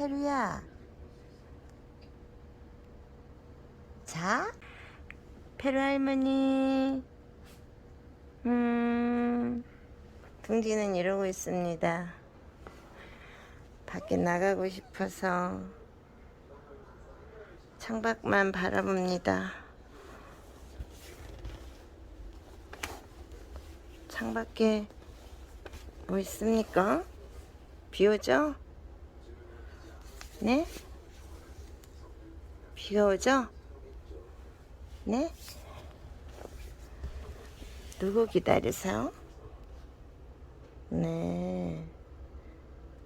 페루야. 자, 페루 할머니. 음, 둥지는 이러고 있습니다. 밖에 나가고 싶어서 창밖만 바라봅니다. 창밖에 뭐 있습니까? 비 오죠? 네? 비가 오죠? 네? 누구 기다리세요? 네.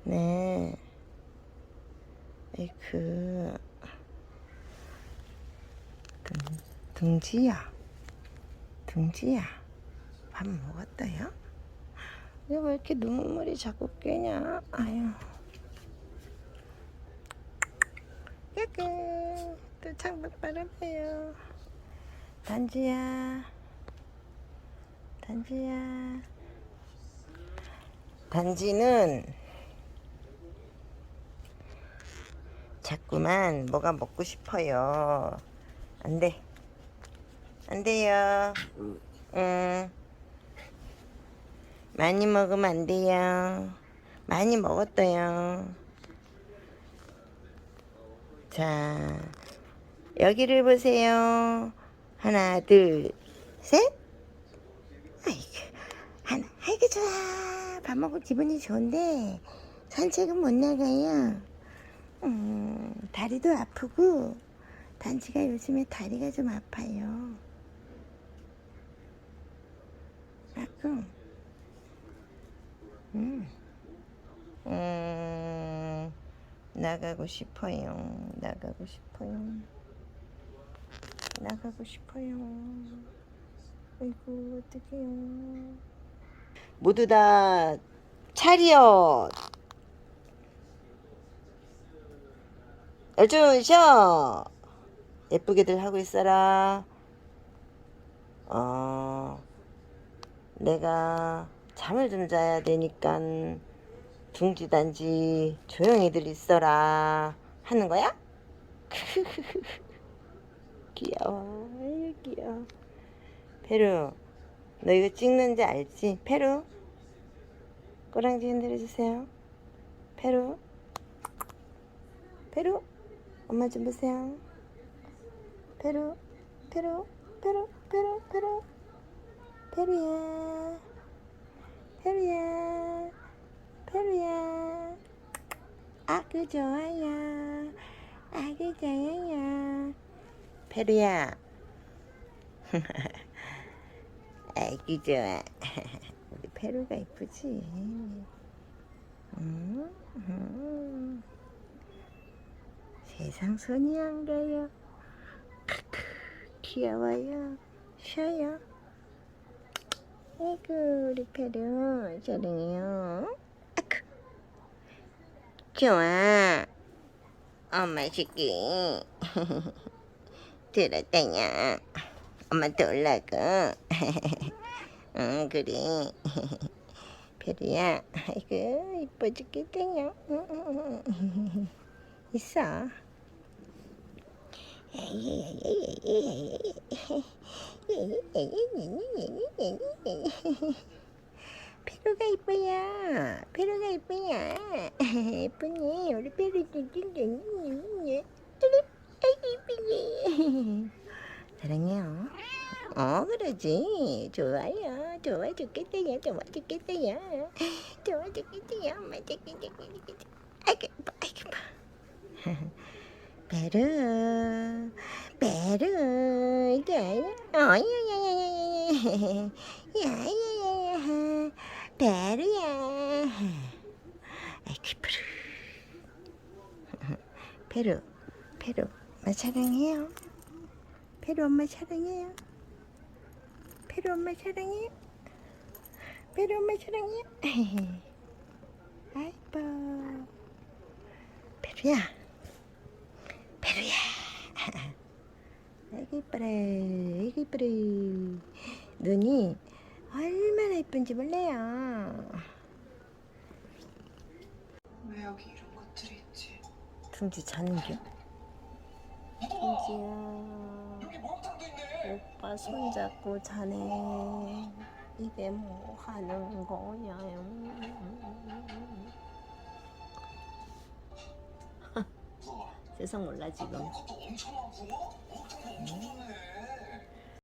네. 에이크. 등, 등지야. 등지야. 밥 먹었다요? 왜 이렇게 눈물이 자꾸 깨냐? 아유. 야그. 또 창밖 바라봐요. 단지야. 단지야. 단지는 자꾸만 뭐가 먹고 싶어요. 안 돼. 안 돼요. 응. 많이 먹으면 안 돼요. 많이 먹었어요. 자, 여기를 보세요. 하나, 둘, 셋. 아이고, 하나, 아이고, 좋아. 밥 먹고 기분이 좋은데, 산책은 못 나가요. 음, 다리도 아프고, 단지가 요즘에 다리가 좀 아파요. 가끔. 음. 음, 나가고 싶어요. 나가고 싶어요. 나가고 싶어요. 아이고, 어떡해요. 모두 다 차리엇. 여주셔. 예쁘게들 하고 있어라. 어, 내가 잠을 좀 자야 되니까 둥지단지 조용히들 있어라 하는 거야? 귀여워, 아유, 귀여워. 페루, 너 이거 찍는지 알지? 페루, 꼬랑지 흔들어주세요. 페루, 페루, 엄마 좀 보세요. 페루, 페루, 페루, 페루, 페루, 페루야, 페루야, 페루야. 아그 좋아요, 아그 좋아요. 페루야. 아기 좋아. 우리 페루가 이쁘지? 음, 음. 세상 손이 안 가요. 크크, 귀여워요. 쉬어요. 아이고, 우리 페루, 사랑해요. 아크. 좋아. 엄마 새끼. 들었다냐. 엄마 또 올라가. 응, 그래. 페루야, 아이고, 이뻐 죽겠다냐. 있어. 페루가 이뻐요. 페루가 이뻐요. 예쁘니 우리 페루 아이고 사랑해요. 어 그러지. 좋아요. 좋아 죽겠다요. 좋아 죽겠다요. 좋아 죽겠다요. 엄마 죽겠다 아이고 이뻐 아이고. 이뻐 베르. 베르. 좋아요 어야야야야야야. 야야야야. 베르야. 아이고 이쁘르. 페루 페루 엄마 사랑해요. 페루 엄마 사랑해요. 페루 엄마 사랑해요. 페루 엄마 사랑해요. 아이뻐 페루야. 페루야. 아이고 이뻐라. 아이고 이뻐라. 눈이 얼마나 이쁜지 몰라요. 왜 여기 이런 것들이 있지? 승주 자는겨? 있네. 오빠 손잡고 자네 이게 뭐 하는 거냐 우와, 세상 몰라 지금